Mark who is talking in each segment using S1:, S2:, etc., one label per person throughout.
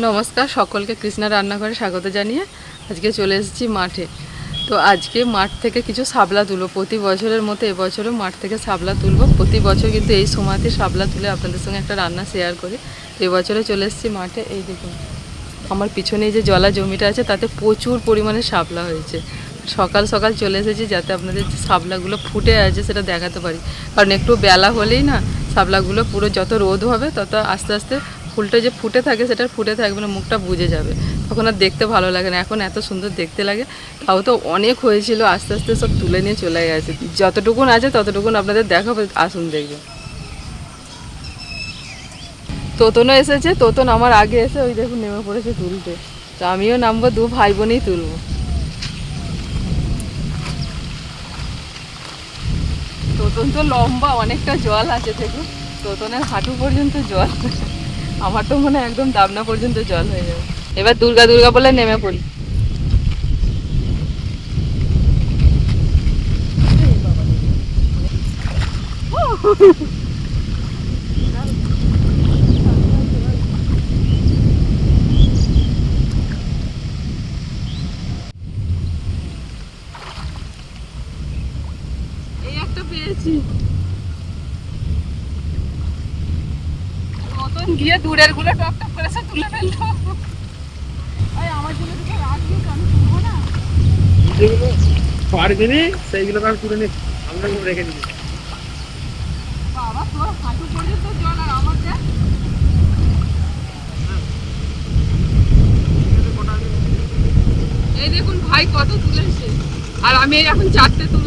S1: নমস্কার, সকলকে কৃষ্ণা রান্নাঘরে স্বাগত জানিয়ে আজকে চলে এসেছি মাঠে। তো আজকে মাঠ থেকে কিছু শাপলা তুলবো। প্রতি বছরের মতো এবছরও মাঠ থেকে শাপলা তুলবো। প্রতি বছর কিন্তু এই সময়তে শাপলা তুলে আপনাদের সঙ্গে একটা রান্না শেয়ার করি। তো এবছরে চলে এসেছি মাঠে। এই দেখুন, আমার পিছনে যে জলা জমিটা আছে, তাতে প্রচুর পরিমাণে শাপলা হয়েছে। সকাল সকাল চলে এসেছি যাতে আপনাদের যে শাপলাগুলো ফুটে আছে সেটা দেখাতে পারি। কারণ একটু বেলা হলেই না, শাপলাগুলো পুরো যত রোদ হবে তত আস্তে আস্তে ফুলটা যে ফুটে থাকে, সেটা ফুটে থাকবে না, মুখটা বুঝে যাবে। তখন আর দেখতে ভালো লাগে না। এখন এত সুন্দর দেখতে লাগে। তাও তো অনেক হয়েছিল, আস্তে আস্তে সব তুলে নিয়ে চলে গেছে। যতটুকুন আছে, ততটুকুন আপনাদের দেখাবো, আসুন দেখবে। তোতনও এসেছে, তোতন আমার আগে এসে ওই দেখুন নেমে পড়েছে তুলতে। তো আমিও নামবো, দু ভাই বোনই তুলবো। তোতন তো লম্বা, অনেকটা জল আছে, দেখুন। তোতনের হাঁটু পর্যন্ত জল। আমার তো মনে একদম দাবনা পর্যন্ত জল হয়ে যাবে। এবার দুর্গা দুর্গা বলে নেমে পড়ি। এই একটা পেয়েছি মতন গিয়ে দূরেরগুলো টপ টপ করে সব তুলে ফেলল। এই আমার জন্য দুটো রাখবি আমি তুলবো না।
S2: যেগুলো পারবি নি সেইগুলো আমি তুলে নিই আমরা রেখে দিবি
S1: বাবা তোর হাঁটু পর্যন্ত জল আর আমার এই দেখুন ভাই কত তুলেছে। আর আমি এখন চারটে তুললাম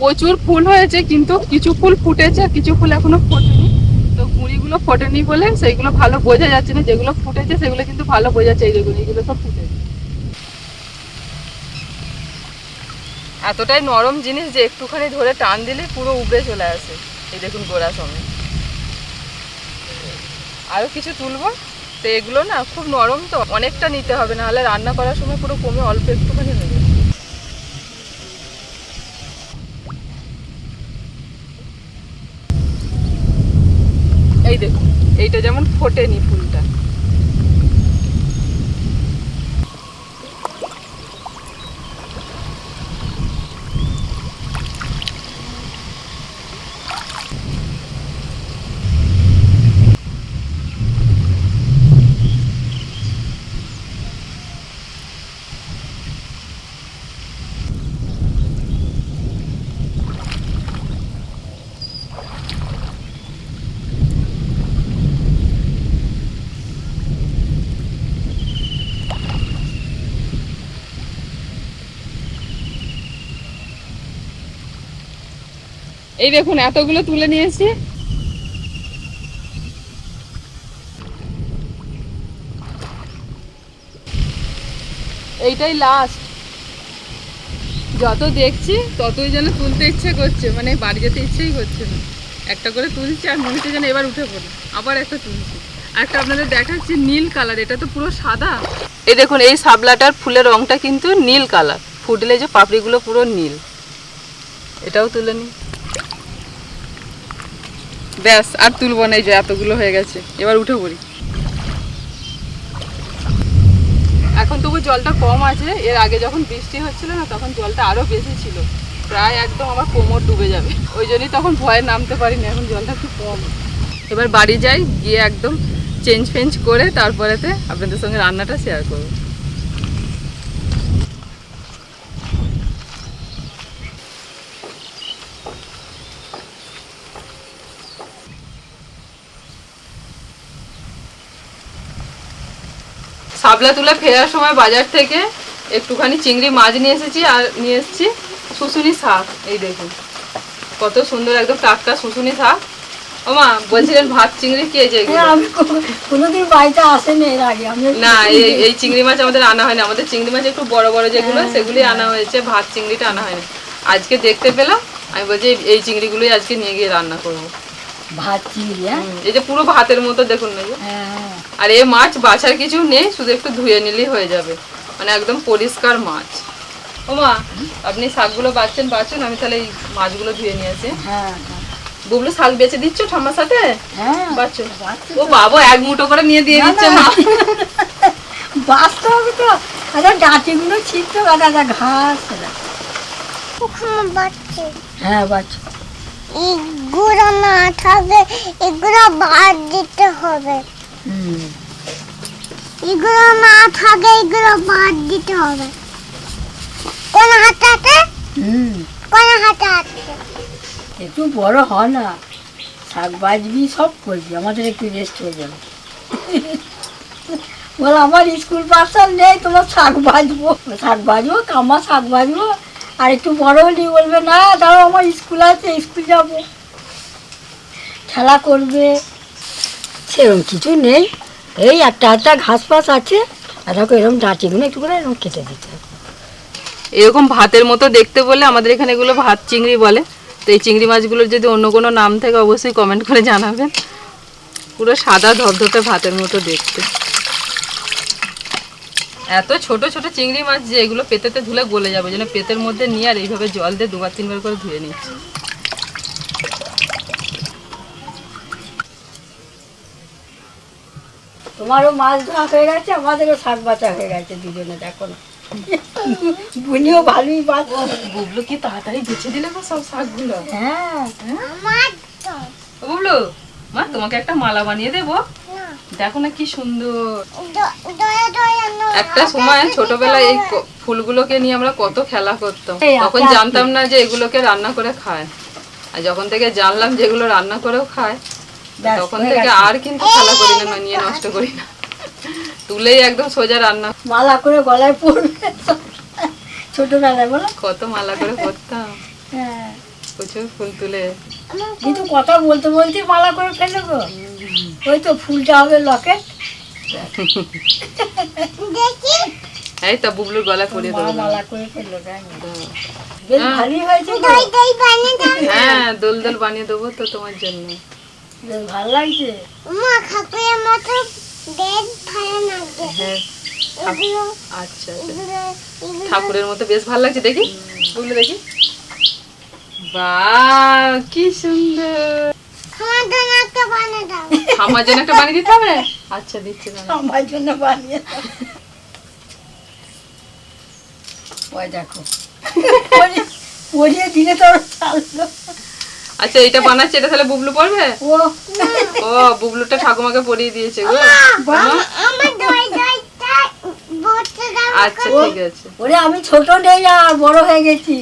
S1: প্রচুর ফুল হয়েছে, কিন্তু কিছু ফুল ফুটেছে, কিছু ফুল এখনও ফোটেনি। তো কুড়িগুলো ফোটেনি বলে সেইগুলো ভালো বোঝা যাচ্ছে না, যেগুলো ফুটেছে সেগুলো কিন্তু ভালো বোঝা যাচ্ছে এইগুলো সব ফুটেছে। এতটাই নরম জিনিস যে একটুখানি ধরে টান দিলে পুরো উবড়ে চলে আসে। এই দেখুন গোড়া সমেত আরও কিছু তুলবো? তো এগুলো না খুব নরম তো, অনেকটা নিতে হবে না হলে রান্না করার সময় পুরো কমে অল্প একটুখানি হয়ে এই দেখুন এইটা যেমন ফোটেনি ফুলটা। এই দেখুন, এতগুলো তুলে নিয়েছি। এইটাই লাস্ট যত দেখছি, ততই যেন তুলতে ইচ্ছে করছে। মানে বাড়ি যেতে ইচ্ছেই করছে না। একটা করে তুলছি আর মনে হচ্ছে যেন এবার উঠে পড়ে। আবার একটা তুলছি। একটা আপনাদের দেখাচ্ছি, নীল কালার এটা তো পুরো সাদা। এই দেখুন, এই সাবলাটার ফুলের রংটা কিন্তু নীল কালার ফুটলে যে পাপড়িগুলো পুরো নীল। এটাও তুলে নিই। ব্যাস, আর তুলবো না এই যে এতগুলো হয়ে গেছে। এবার উঠে পড়ি। এখন তবু জলটা কম আছে, এর আগে যখন বৃষ্টি হচ্ছিল না, তখন জলটা আরও বেশি ছিল। প্রায় একদম আমার কোমর ডুবে যাবে। ওই জন্যই তখন ভয়ে নামতে পারিনি, এখন জলটা একটু কম। এবার বাড়ি যাই, গিয়ে একদম চেঞ্জ ফেঞ্জ করে তারপরেতে আপনাদের সঙ্গে রান্নাটা শেয়ার করব। সাবলা তুলে ফেরার সময় বাজার থেকে একটুখানি চিংড়ি মাছ নিয়ে এসেছি আর নিয়ে এসেছি শুশুনি শাক। এই দেখুন কত সুন্দর একদম টাটকা শুশুনি শাক। ও মা বলছিলেন ভাত চিংড়ি কে যে?
S3: হ্যাঁ, আমি কোনো- কোনোদিন বাড়িতে আসেনি এর আগে
S1: না এই এই চিংড়ি মাছ আমাদের আনা হয়নি। আমাদের চিংড়ি মাছ একটু বড় বড় যেগুলো
S3: হ্যাঁ,
S1: সেগুলি আনা হয়েছে ভাত চিংড়িটা আনা হয়নি। আজকে দেখতে পেলাম আমি বলছি এই- চিংড়িগুলোই আজকে নিয়ে গিয়ে রান্না করব।
S3: ভাত চিংড়ি হ্যাঁ?
S1: এই যে পুরো ভাতের মতো দেখুন না
S3: হ্যাঁ।
S1: আর এই মাছ বাছার কিছু নেই শুধু একটু ধুয়ে নিলেই হয়ে যাবে। মানে একদম পরিষ্কার মাছ। ও মা আপনি শাকগুলো বাচ্ছেন বাছুন আমি তাহলে এই মাছগুলো ধুয়ে নিয়ে আসি।
S3: হ্যাঁ। হ্যাঁ
S1: বুবলু শাক বেচে দিচ্ছ ঠাম্মার সাথে?
S3: হ্যাঁ।
S1: বাচ্চা ও বাবা এক মুঠো করে নিয়ে দিয়ে দিচ্ছে মা।
S3: বাঁচতে হবে তো। আচ্ছা ডাঁটিগুলো ছিটতে কাটা ঘাস। এরা। হ্যাঁ বাচ্চা
S4: এগুলো না থাকে এগুলো বাদ দিতে হবে। এগুলো না থাকে এগুলো বাদ দিতে হবে। কোন হাতাতে?
S3: হুম।
S4: কোন হাতে আছে?
S3: একটু বড় হয় না। শাক বাজবি সব করবি। আমাদের একটু রেস্ট হয়ে যাবে। বল আমার স্কুল পার্সাল নেই তোমার শাক বাজবো। শাক বাজবো? কামা শাক বাজবো? আর একটু বড় হলে বলবে না দাঁড়াও আমার স্কুল আছে স্কুল যাব। খেলা করবে? সেরকম কিছু নেই। এই একটা একটা ঘাস ফাস আছে। আর এরকম ডাঁটিগুলো একটু করে এরকম কেটে দিতে
S1: এরকম ভাতের মতো দেখতে বলে আমাদের এখানে এগুলো ভাত চিংড়ি বলে। তো এই চিংড়ি মাছগুলোর যদি অন্য কোনো নাম থাকে, অবশ্যই কমেন্ট করে জানাবেন। পুরো সাদা ধবধবে ভাতের মতো দেখতে। এত ছোট ছোট চিংড়ি মাছ যে এগুলো পেতেতে ধুলে গলে যাবে। যেন পেতের মধ্যে নিয়ে আর এইভাবে জল দিয়ে দুবার, তিনবার করে ধুয়ে নিচ্ছি।
S3: তোমারও মাছ ধোয়া হয়ে গেছে আমাদেরও শাক বাঁচা হয়ে গেছে দুজনে দেখো না। বুনিও ভালোই বাঁচ
S1: বুবলু কি তাড়াতাড়ি বেছে দিলে গো সব শাকগুলো?
S3: হ্যাঁ।
S1: বুবলু মা তোমাকে একটা মালা বানিয়ে দেবো। দেখো না কি সুন্দর। একটা সময় ছোটবেলায় এই ফুলগুলোকে নিয়ে আমরা কত খেলা করতাম। তখন জানতাম না যে এগুলোকে রান্না করে খায়। আর যখন থেকে জানলাম যে এগুলো রান্না করেও খায় তখন থেকে আর কিন্তু খেলা করি না না নিয়ে নষ্ট করি না। তুলেই একদম সোজা রান্না।
S3: মালা করে গলায় পড়বে ছোটবেলায় বলো।
S1: কত মালা করে করতাম
S3: হ্যাঁ।
S1: প্রচুর ফুল তুলে।
S3: কিন্তু কথা বলতে বলতে মালা করে ফেলে গো। ওই তো ফুলটা হবে লকেট।
S1: এই তা বুবলুর
S3: মা
S1: দেবো।
S3: মালা করে ফেলল বেশ ভালোই হয়েছে
S1: হ্যাঁ দোল দোল বানিয়ে দেবো তো তোমার জন্য।
S3: ভালো লাগছে।
S4: মা মতো বেশ ভালো লাগছে।
S1: হ্যাঁ আচ্ছা আচ্ছা। ঠাকুরের মতো বেশ ভালো লাগছে দেখি। দেখি। বা কি সুন্দর। আমার জন্য একটা বানিয়ে দিতে হবে? আচ্ছা দিচ্ছি
S3: আমার জন্য বানিয়ে। ওই দেখো। পরিয়ে- পরিয়ে দিলে তো ওর চাললো
S1: আচ্ছা এইটা বানাচ্ছে এটা তাহলে বুবলু পড়বে
S3: ও
S1: ও বুবলুটা ঠাকুমাকে পরিয়ে দিয়েছে গো।
S4: আমার দই দইটা
S1: আচ্ছা ঠিক আছে।
S3: ওরে আমি ছোট নেই আর বড় হয়ে গেছি।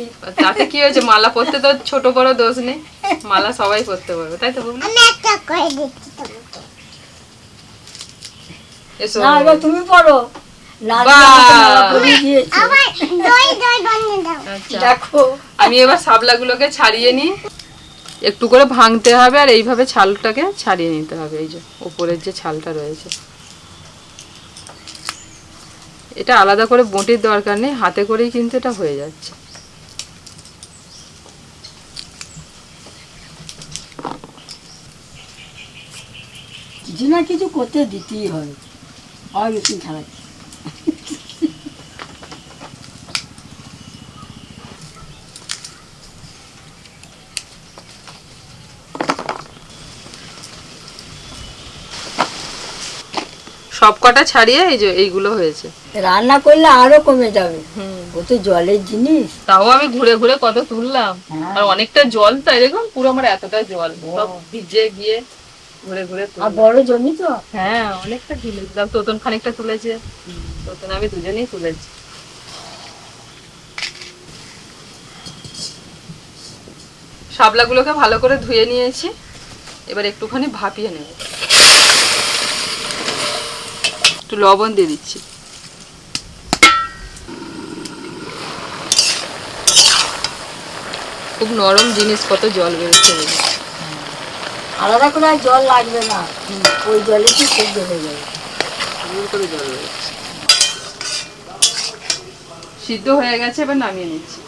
S1: তাতে কি হয়েছে মালা পরতে তো ছোট বড় দোষ নেই। মালা সবাই পরতে পারবে তাই তো বুবলু?
S4: আমি একটা করে দিচ্ছি
S1: এসো।
S3: না এবার তুমি পড়ো
S1: আমি এবার সাবলাগুলোকে ছাড়িয়ে নিই। একটু করে ভাঙতে হবে আর এইভাবে ছালটাকে ছাড়িয়ে নিতে হবে, এই যে উপরের যে ছালটা রয়েছে। এটা আলাদা করে বটির দরকার নেই, হাতে করেই কিন্তু এটা হয়ে যাচ্ছে।
S3: কিছু না কিছু করতে দিতেই হয় বেশি ছাড়া
S1: সব কটা ছাড়িয়ে এই যে এইগুলো হয়েছে।
S3: রান্না করলে আরও কমে যাবে। ও তো জলের জিনিস।
S1: তাও আমি ঘুরে ঘুরে কত তুললাম।
S3: হ্যাঁ।
S1: আর অনেকটা জল তাই দেখুন পুরো আমার এতটা জল। সব ভিজে গিয়ে ঘুরে ঘুরে
S3: আর বড় জমি তো?
S1: হ্যাঁ অনেকটা তুলেছিলাম তোতন খানিকটা তুলেছে। তোতন আমি দুজনেই তুলেছি। শাপলাগুলোকে ভালো করে ধুয়ে নিয়েছি। এবার একটুখানি ভাপিয়ে নেব। একটু লবণ দিয়ে দিচ্ছি। খুব নরম জিনিস কত জল বেরোচ্ছে
S3: আলাদা করে আর জল লাগবে না। ওই জলে কি সেদ্ধ হয়ে যাবে।
S1: করে জল বেরোচ্ছে। সিদ্ধ হয়ে গেছে এবার নামিয়ে নিচ্ছি।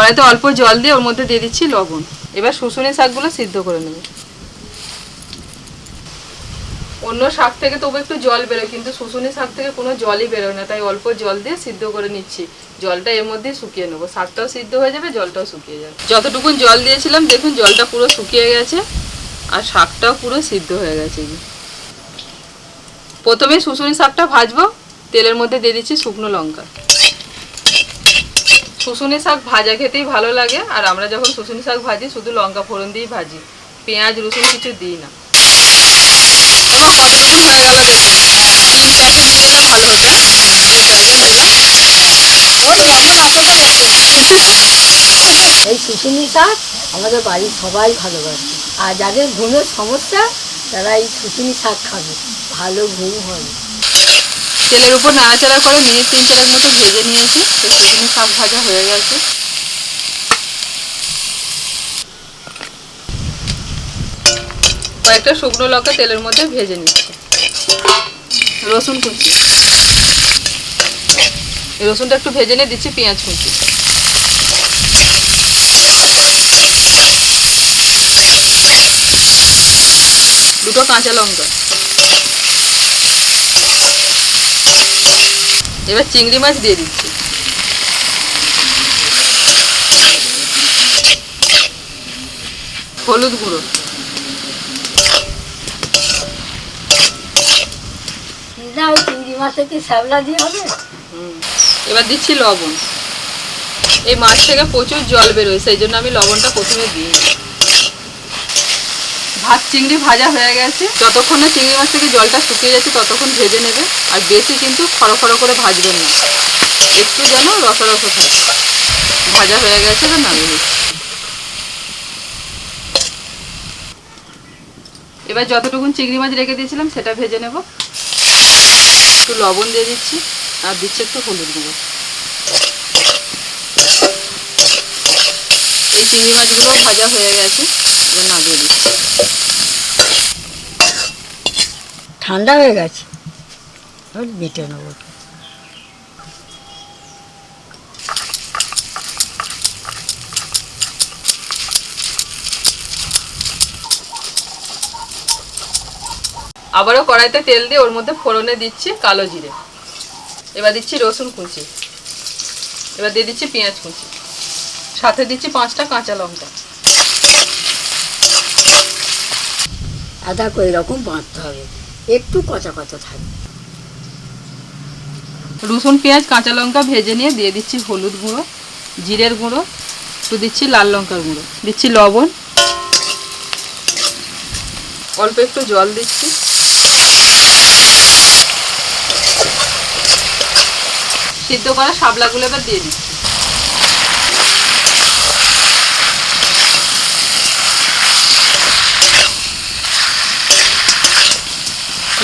S1: কড়াইতে অল্প জল দিয়ে ওর মধ্যে দিয়ে দিচ্ছি লবণ। এবার শুশুনি শাকগুলো সিদ্ধ করে নেব। অন্য শাক থেকে তবু একটু জল বেরোয়, কিন্তু শুশুনি শাক থেকে কোনো জলই বেরোয় না, তাই অল্প জল দিয়ে সিদ্ধ করে নিচ্ছি। জলটা এর মধ্যেই শুকিয়ে নেব। শাকটাও সিদ্ধ হয়ে যাবে, জলটাও শুকিয়ে যাবে। যতটুকুন জল দিয়েছিলাম, দেখুন জলটা পুরো শুকিয়ে গেছে, আর শাকটাও পুরো সিদ্ধ হয়ে গেছে। প্রথমে শুশুনি শাকটা ভাজবো, তেলের মধ্যে দিয়ে দিচ্ছি শুকনো লঙ্কা। শুশুনি শাক ভাজা খেতেই ভালো লাগে, আর আমরা যখন শুশুনি শাক ভাজি, শুধু লঙ্কা ফোড়ন দিয়েই ভাজি। পেঁয়াজ, রসুন কিছু দিই না। এবার কতটুকু হয়ে গেল দেখুন তিন প্যাকেট দিয়ে দিলে ভালো হতো
S3: এই শুশুনি শাক আমাদের বাড়ির সবাই ভালোবাসে। আর যাদের ঘুমের সমস্যা, তারা এই শুশুনি শাক খাবে। ভালো ঘুম হবে।
S1: তেলের উপর নাড়াচাড়া করে মিনিট তিন চারেক মতো ভেজে নিয়েছি। তো শুকনো শাক ভাজা হয়ে গেছে। কয়েকটা শুকনো লঙ্কা তেলের মধ্যে ভেজে নিচ্ছি। রসুন কুচি। রসুনটা একটু ভেজে নিয়ে দিচ্ছি পেঁয়াজ কুচি। দুটো কাঁচা লঙ্কা। এবার চিংড়ি মাছ দিয়ে দিচ্ছি। হলুদ গুঁড়ো।
S3: চিংড়ি মাছে কি শ্যাবলা দিয়ে হবে?
S1: এবার দিচ্ছি লবণ। এই মাছ থেকে প্রচুর জল বেরোয় সেই জন্য আমি লবণটা প্রথমে দিই ভাত চিংড়ি ভাজা হয়ে গেছে। যতক্ষণ চিংড়ি মাছ থেকে জলটা শুকিয়ে যাচ্ছে, ততক্ষণ ভেজে নেবে। আর বেশি কিন্তু খড়ো খড়ো করে ভাজবেন না। একটু যেন রসা থাকে। ভাজা হয়ে গেছে এবার নামিয়ে এবার যতটুকুন চিংড়ি মাছ রেখে দিয়েছিলাম, সেটা ভেজে নেব। একটু লবণ দিয়ে দিচ্ছি। আর দিচ্ছি একটু হলুদ গুঁড়ো। এই চিংড়ি মাছগুলো ভাজা হয়ে গেছে। এবার নামিয়ে দিচ্ছি
S3: ঠান্ডা হয়ে গেছে। ওই বেটে নেব।
S1: আবারও কড়াইতে তেল দিয়ে ওর মধ্যে ফোড়নে দিচ্ছি কালো জিরে। এবার দিচ্ছি রসুন কুচি। এবার দিয়ে দিচ্ছি পেঁয়াজ কুচি। সাথে দিচ্ছি পাঁচটা কাঁচা লঙ্কা।
S3: আদা করে এরকম বাঁধতে হবে। একটু কচা কচা থাকবে
S1: রসুন, পেঁয়াজ, কাঁচা লঙ্কা ভেজে নিয়ে দিয়ে দিচ্ছি হলুদ গুঁড়ো, জিরের গুঁড়ো, একটু দিচ্ছি লাল লঙ্কার গুঁড়ো, দিচ্ছি লবণ। অল্প একটু জল দিচ্ছি। সিদ্ধ করা শাবলাগুলো এবার দিয়ে দিচ্ছি।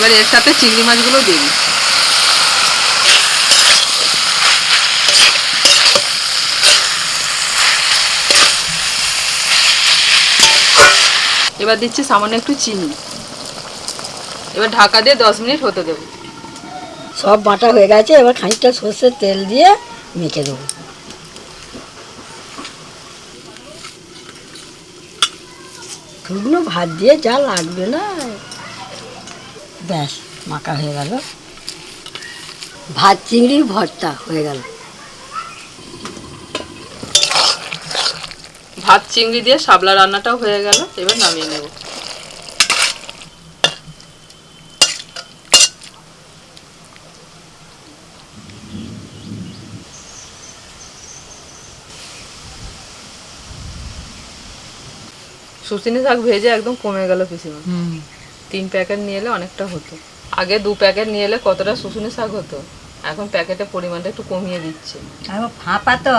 S1: এবার এর সাথে চিংড়ি মাছগুলো দিয়ে এবার দিচ্ছি সামান্য একটু চিনি। এবার ঢাকা দিয়ে দশ মিনিট হতে দেবো।
S3: সব বাটা হয়ে গেছে, এবার খানিকটা সর্ষের তেল দিয়ে মেখে দেবো। শুকনো ভাত দিয়ে যা লাগবে না। ব্যাস মাখা হয়ে গেল। ভাত চিংড়ির ভর্তা হয়ে গেল।
S1: ভাত চিংড়ি দিয়ে শাবলা রান্নাটাও হয়ে গেল এবার নামিয়ে নেব। সুচিনি শাক ভেজে একদম কমে গেল পিসিমা। তিন প্যাকেট নিয়ে এলে অনেকটা হতো। আগে দু প্যাকেট নিয়ে এলে কতটা শুশুনি শাক হতো? এখন প্যাকেটের পরিমাণটা একটু কমিয়ে দিচ্ছে।
S5: ফাঁপা তো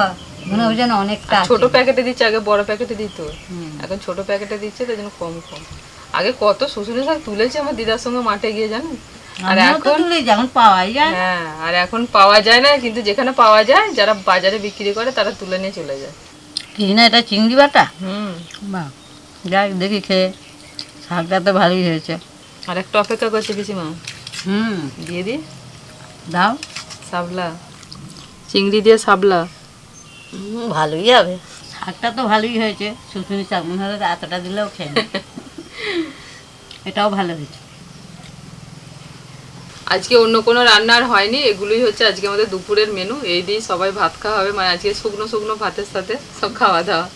S5: মনে হয় যেন অনেকটা
S1: ছোট প্যাকেটে দিচ্ছে আগে বড় প্যাকেটে দিত। এখন ছোট প্যাকেটে দিচ্ছে তাই জন্য কম কম। আগে কত শুশুনি শাক তুলেছে আমার দিদার সঙ্গে মাঠে গিয়ে জানেন? আর এখন
S5: যেমন পাওয়াই যায়।
S1: হ্যাঁ আর এখন পাওয়া যায় না কিন্তু যেখানে পাওয়া যায় যারা বাজারে বিক্রি করে তারা তুলে নিয়ে চলে যায়।
S5: কি না এটা চিংড়ি বাটা?
S1: হুম।
S5: বা যাক দেখি খেয়ে। শাকটা তো ভালোই হয়েছে।
S1: আর একটা অপেক্ষা করছে পিসিমা।
S5: হুম।
S1: দিয়ে দি।
S5: দাও।
S1: সাবলা। চিংড়ি দিয়ে সাবলা।
S3: হুম, ভালোই হবে।
S5: শাকটা তো ভালোই হয়েছে। শুশুনি শাক মনে হয় এতটা দিলেও খেয়ে এটাও ভালো হয়েছে।
S1: আজকে অন্য কোনো রান্না আর হয়নি, এগুলোই হচ্ছে আজকে আমাদের দুপুরের মেনু এই দিয়েই সবাই ভাত খাওয়া হবে মানে আজকে শুকনো শুকনো ভাতের সাথে সব খাওয়া দাওয়া।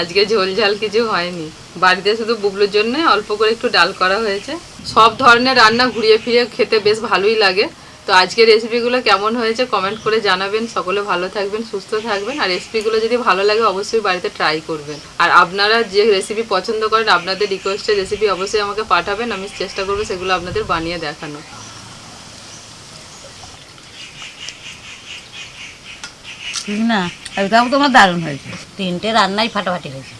S1: আজকে ঝোল ঝাল কিছু হয়নি। বাড়িতে শুধু বুবলুর জন্য অল্প করে একটু ডাল করা হয়েছে। সব ধরনের রান্না ঘুরিয়ে ফিরিয়ে খেতে বেশ ভালোই লাগে। তো আজকের রেসিপিগুলো কেমন হয়েছে কমেন্ট করে জানাবেন। সকলে ভালো থাকবেন, সুস্থ থাকবেন। আর রেসিপিগুলো যদি ভালো লাগে, অবশ্যই বাড়িতে ট্রাই করবেন। আর আপনারা যে রেসিপি পছন্দ করেন, আপনাদের রিকোয়েস্টের রেসিপি অবশ্যই আমাকে পাঠাবেন। আমি চেষ্টা করব সেগুলো আপনাদের বানিয়ে দেখানো
S5: ঠিক না? একদম তোমার দারুণ হয়েছে। তিনটে রান্নাই ফাটাফাটি হয়েছে।